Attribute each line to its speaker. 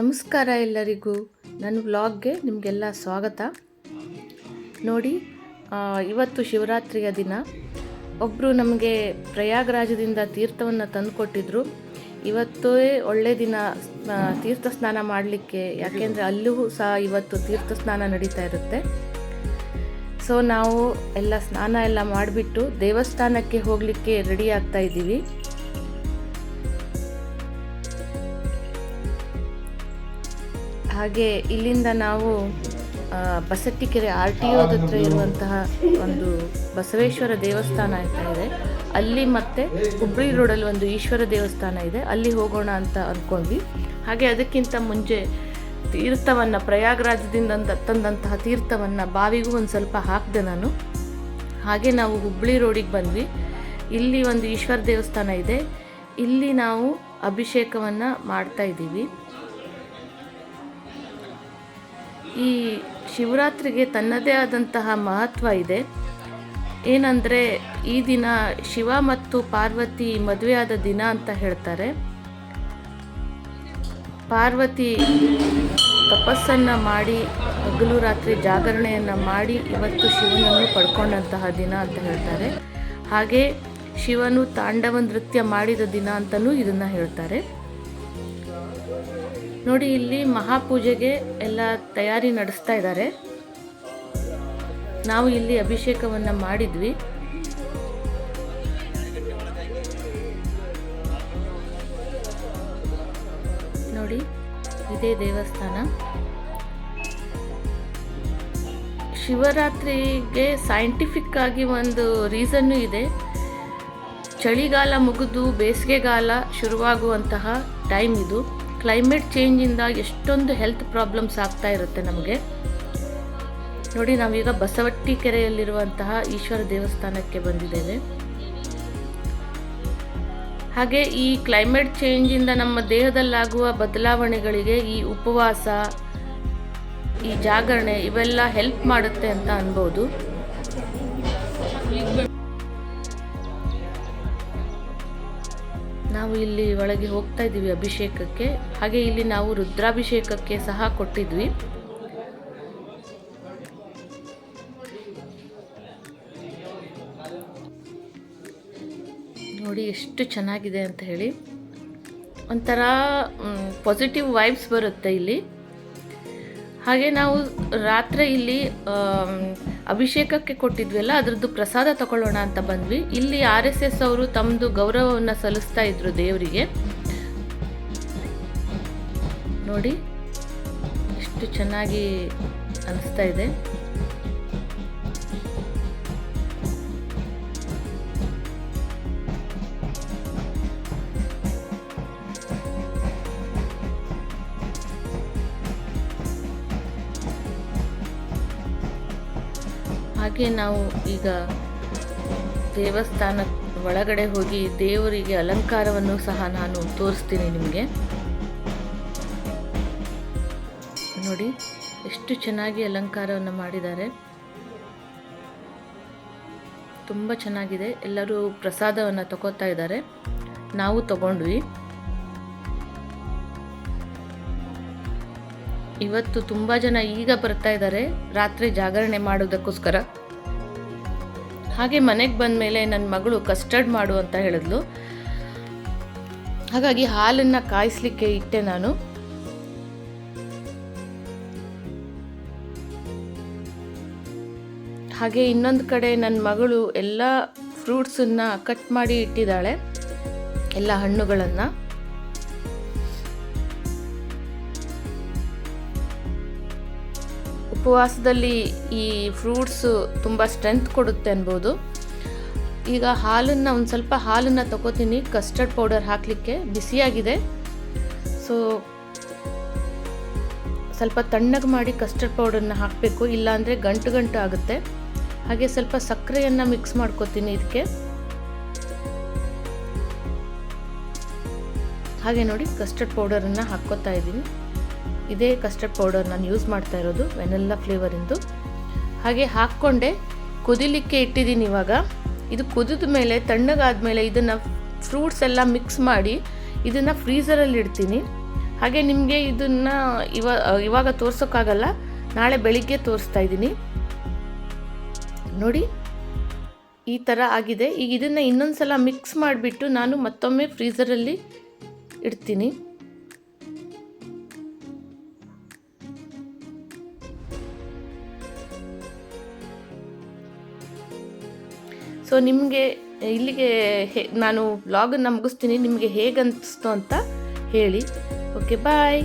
Speaker 1: ನಮಸ್ಕಾರ ಎಲ್ಲರಿಗೂ. ನನ್ನ ವ್ಲಾಗ್ಗೆ ನಿಮಗೆಲ್ಲ ಸ್ವಾಗತ. ನೋಡಿ ಇವತ್ತು ಶಿವರಾತ್ರಿಯ ದಿನ. ಒಬ್ಬರು ನಮಗೆ ಪ್ರಯಾಗರಾಜದಿಂದ ತೀರ್ಥವನ್ನು ತಂದುಕೊಟ್ಟಿದ್ರು. ಇವತ್ತೇ ಒಳ್ಳೆ ದಿನ ತೀರ್ಥ ಸ್ನಾನ ಮಾಡಲಿಕ್ಕೆ. ಯಾಕೆಂದರೆ ಅಲ್ಲೂ ಸಹ ಇವತ್ತು ತೀರ್ಥ ಸ್ನಾನ ನಡೀತಾ ಇರುತ್ತೆ. ಸೊ, ನಾವು ಎಲ್ಲ ಸ್ನಾನ ಎಲ್ಲ ಮಾಡಿಬಿಟ್ಟು ದೇವಸ್ಥಾನಕ್ಕೆ ಹೋಗಲಿಕ್ಕೆ ರೆಡಿ ಆಗ್ತಾ ಇದ್ದೀವಿ. ಹಾಗೆ ಇಲ್ಲಿಂದ ನಾವು ಬಸಟ್ಟಿಕೆರೆ ಆರ್ ಟಿ ಒದ ಹತ್ರ ಇರುವಂತಹ ಒಂದು ಬಸವೇಶ್ವರ ದೇವಸ್ಥಾನ ಅಂತ ಇದೆ. ಅಲ್ಲಿ ಮತ್ತೆ ಹುಬ್ಳಿ ರೋಡಲ್ಲಿ ಒಂದು ಈಶ್ವರ ದೇವಸ್ಥಾನ ಇದೆ. ಅಲ್ಲಿ ಹೋಗೋಣ ಅಂತ ಅಂದ್ಕೊಂಡ್ವಿ ಹಾಗೆ ಅದಕ್ಕಿಂತ ಮುಂಚೆ ತೀರ್ಥವನ್ನು, ಪ್ರಯಾಗರಾಜದಿಂದ ತಂದಂತಹ ತೀರ್ಥವನ್ನು ಬಾವಿಗೂ ಒಂದು ಸ್ವಲ್ಪ ಹಾಕಿದೆ ನಾನು. ಹಾಗೆ ನಾವು ಹುಬ್ಳಿ ರೋಡಿಗೆ ಬಂದ್ವಿ. ಇಲ್ಲಿ ಒಂದು ಈಶ್ವರ ದೇವಸ್ಥಾನ ಇದೆ. ಇಲ್ಲಿ ನಾವು ಅಭಿಷೇಕವನ್ನು ಮಾಡ್ತಾ ಇದ್ದೀವಿ. ಈ ಶಿವರಾತ್ರಿಗೆ ತನ್ನದೇ ಆದಂತಹ ಮಹತ್ವ ಇದೆ. ಏನಂದರೆ, ಈ ದಿನ ಶಿವ ಮತ್ತು ಪಾರ್ವತಿ ಮದುವೆಯಾದ ದಿನ ಅಂತ ಹೇಳ್ತಾರೆ. ಪಾರ್ವತಿ ತಪಸ್ಸನ್ನು ಮಾಡಿ, ಹಗಲು ರಾತ್ರಿ ಜಾಗರಣೆಯನ್ನು ಮಾಡಿ, ಇವತ್ತು ಶಿವನನ್ನು ಪಡ್ಕೊಂಡಂತಹ ದಿನ ಅಂತ ಹೇಳ್ತಾರೆ. ಹಾಗೆ ಶಿವನು ತಾಂಡವ ನೃತ್ಯ ಮಾಡಿದ ದಿನ ಅಂತಲೂ ಇದನ್ನು ಹೇಳ್ತಾರೆ. ನೋಡಿ, ಇಲ್ಲಿ ಮಹಾಪೂಜೆಗೆ ಎಲ್ಲ ತಯಾರಿ ನಡೆಸ್ತಾ ಇದ್ದಾರೆ. ನಾವು ಇಲ್ಲಿ ಅಭಿಷೇಕವನ್ನು ಮಾಡಿದ್ವಿ. ನೋಡಿ, ಇದೇ ದೇವಸ್ಥಾನ. ಶಿವರಾತ್ರಿಗೆ ಸೈಂಟಿಫಿಕ್ ಆಗಿ ಒಂದು ರೀಸನ್ನು ಇದೆ. ಚಳಿಗಾಲ ಮುಗಿದು ಬೇಸಿಗೆಗಾಲ ಶುರುವಾಗುವಂತಹ ಟೈಮ್ ಇದು. ಕ್ಲೈಮೇಟ್ ಚೇಂಜಿಂದ ಎಷ್ಟೊಂದು ಹೆಲ್ತ್ ಪ್ರಾಬ್ಲಮ್ಸ್ ಆಗ್ತಾ ಇರುತ್ತೆ ನಮಗೆ. ನೋಡಿ, ನಾವೀಗ ಬಸವಟ್ಟಿ ಕೆರೆಯಲ್ಲಿರುವಂತಹ ಈಶ್ವರ ದೇವಸ್ಥಾನಕ್ಕೆ ಬಂದಿದ್ದೇವೆ. ಹಾಗೆ ಈ ಕ್ಲೈಮೇಟ್ ಚೇಂಜಿಂದ ನಮ್ಮ ದೇಹದಲ್ಲಾಗುವ ಬದಲಾವಣೆಗಳಿಗೆ ಈ ಉಪವಾಸ, ಈ ಜಾಗರಣೆ ಇವೆಲ್ಲ ಹೆಲ್ಪ್ ಮಾಡುತ್ತೆ ಅಂತ ಅನ್ಬೋದು. ನಾವು ಇಲ್ಲಿ ಒಳಗೆ ಹೋಗ್ತಾ ಇದ್ದೀವಿ ಅಭಿಷೇಕಕ್ಕೆ. ಹಾಗೆ ಇಲ್ಲಿ ನಾವು ರುದ್ರಾಭಿಷೇಕಕ್ಕೆ ಸಹ ಕೊಟ್ಟಿದ್ವಿ. ನೋಡಿ ಎಷ್ಟು ಚೆನ್ನಾಗಿದೆ ಅಂತ ಹೇಳಿ. ಒಂಥರ ಪಾಸಿಟಿವ್ ವೈಬ್ಸ್ ಬರುತ್ತೆ ಇಲ್ಲಿ. ಹಾಗೆ ನಾವು ರಾತ್ರಿ ಇಲ್ಲಿ ಅಭಿಷೇಕಕ್ಕೆ ಕೊಟ್ಟಿದ್ವಲ್ಲ, ಅದರದ್ದು ಪ್ರಸಾದ ತಗೊಳ್ಳೋಣ ಅಂತ ಬಂದ್ವಿ. ಇಲ್ಲಿ ಆರ್ ಎಸ್ ಎಸ್ ಅವರು ತಮ್ಮದು ಗೌರವವನ್ನು ಸಲ್ಲಿಸ್ತಾ ಇದ್ರು ದೇವರಿಗೆ. ನೋಡಿ ಎಷ್ಟು ಚೆನ್ನಾಗಿ ಅನಿಸ್ತಾ ಇದೆ. ಹಾಗೆ ನಾವು ಈಗ ದೇವಸ್ಥಾನ ಒಳಗಡೆ ಹೋಗಿ ದೇವರಿಗೆ ಅಲಂಕಾರವನ್ನು ಸಹ ನಾನು ತೋರಿಸ್ತೀನಿ ನಿಮಗೆ. ನೋಡಿ, ಎಷ್ಟು ಚೆನ್ನಾಗಿ ಅಲಂಕಾರವನ್ನು ಮಾಡಿದ್ದಾರೆ. ತುಂಬ ಚೆನ್ನಾಗಿದೆ. ಎಲ್ಲರೂ ಪ್ರಸಾದವನ್ನು ತಗೋತಾ ಇದ್ದಾರೆ. ನಾವು ತಗೊಂಡ್ವಿ. ಇವತ್ತು ತುಂಬ ಜನ ಈಗ ಬರ್ತಾ ಇದ್ದಾರೆ, ರಾತ್ರಿ ಜಾಗರಣೆ ಮಾಡೋದಕ್ಕೋಸ್ಕರ ಹಾಗೆ ಮನೆಗೆ ಬಂದ ಮೇಲೆ ನನ್ನ ಮಗಳು ಕಸ್ಟರ್ಡ್ ಮಾಡು ಅಂತ ಹೇಳಿದ್ಲು. ಹಾಗಾಗಿ ಹಾಲನ್ನು ಕಾಯಿಸ್ಲಿಕ್ಕೆ ಇಟ್ಟೆ ನಾನು. ಹಾಗೆ ಇನ್ನೊಂದು ಕಡೆ ನನ್ನ ಮಗಳು ಎಲ್ಲ ಫ್ರೂಟ್ಸನ್ನು ಕಟ್ ಮಾಡಿ ಇಟ್ಟಿದ್ದಾಳೆ, ಎಲ್ಲ ಹಣ್ಣುಗಳನ್ನು. ಉಪವಾಸದಲ್ಲಿ ಈ ಫ್ರೂಟ್ಸು ತುಂಬ ಸ್ಟ್ರೆಂತ್ ಕೊಡುತ್ತೆ ಅನ್ಬೋದು. ಈಗ ಹಾಲನ್ನು ಒಂದು ಸ್ವಲ್ಪ ಹಾಲನ್ನು ತಗೋತೀನಿ. ಕಸ್ಟರ್ಡ್ ಪೌಡರ್ ಹಾಕಲಿಕ್ಕೆ ಬಿಸಿಯಾಗಿದೆ. ಸೊ, ಸ್ವಲ್ಪ ತಣ್ಣಗೆ ಮಾಡಿ ಕಸ್ಟರ್ಡ್ ಪೌಡರ್ನ ಹಾಕಬೇಕು. ಇಲ್ಲಾಂದರೆ ಗಂಟು ಗಂಟು ಆಗುತ್ತೆ. ಹಾಗೆ ಸ್ವಲ್ಪ ಸಕ್ಕರೆಯನ್ನು ಮಿಕ್ಸ್ ಮಾಡ್ಕೋತೀನಿ ಇದಕ್ಕೆ. ಹಾಗೆ ನೋಡಿ ಕಸ್ಟರ್ಡ್ ಪೌಡರನ್ನು ಹಾಕ್ಕೋತಾ ಇದ್ದೀನಿ. ಇದೇ ಕಸ್ಟರ್ಡ್ ಪೌಡರ್ ನಾನು ಯೂಸ್ ಮಾಡ್ತಾ ಇರೋದು ವೆನೆಲ್ಲ ಫ್ಲೇವರಿಂದು ಹಾಗೆ ಹಾಕ್ಕೊಂಡೆ, ಕುದಿಲಿಕ್ಕೆ ಇಟ್ಟಿದ್ದೀನಿ ಇವಾಗ. ಇದು ಕುದಿದ ಮೇಲೆ ತಣ್ಣಗಾದ ಮೇಲೆ ಇದನ್ನು ಫ್ರೂಟ್ಸ್ ಎಲ್ಲ ಮಿಕ್ಸ್ ಮಾಡಿ ಇದನ್ನು ಫ್ರೀಸರಲ್ಲಿ ಇಡ್ತೀನಿ. ಹಾಗೆ ನಿಮಗೆ ಇದನ್ನು ಇವ, ಇವಾಗ ತೋರ್ಸೋಕ್ಕಾಗಲ್ಲ, ನಾಳೆ ಬೆಳಿಗ್ಗೆ ತೋರಿಸ್ತಾ ಇದ್ದೀನಿ. ನೋಡಿ, ಈ ಥರ ಆಗಿದೆ. ಈಗ ಇದನ್ನು ಇನ್ನೊಂದು ಸಲ ಮಿಕ್ಸ್ ಮಾಡಿಬಿಟ್ಟು ನಾನು ಮತ್ತೊಮ್ಮೆ ಫ್ರೀಝರಲ್ಲಿ ಇಡ್ತೀನಿ. ಸೊ ನಿಮಗೆ ಇಲ್ಲಿಗೆ ಹೇ ನಾನು ಬ್ಲಾಗನ್ನು ಮುಗಿಸ್ತೀನಿ. ನಿಮಗೆ ಹೇಗೆ ಅಂತ ಹೇಳಿ. Okay bye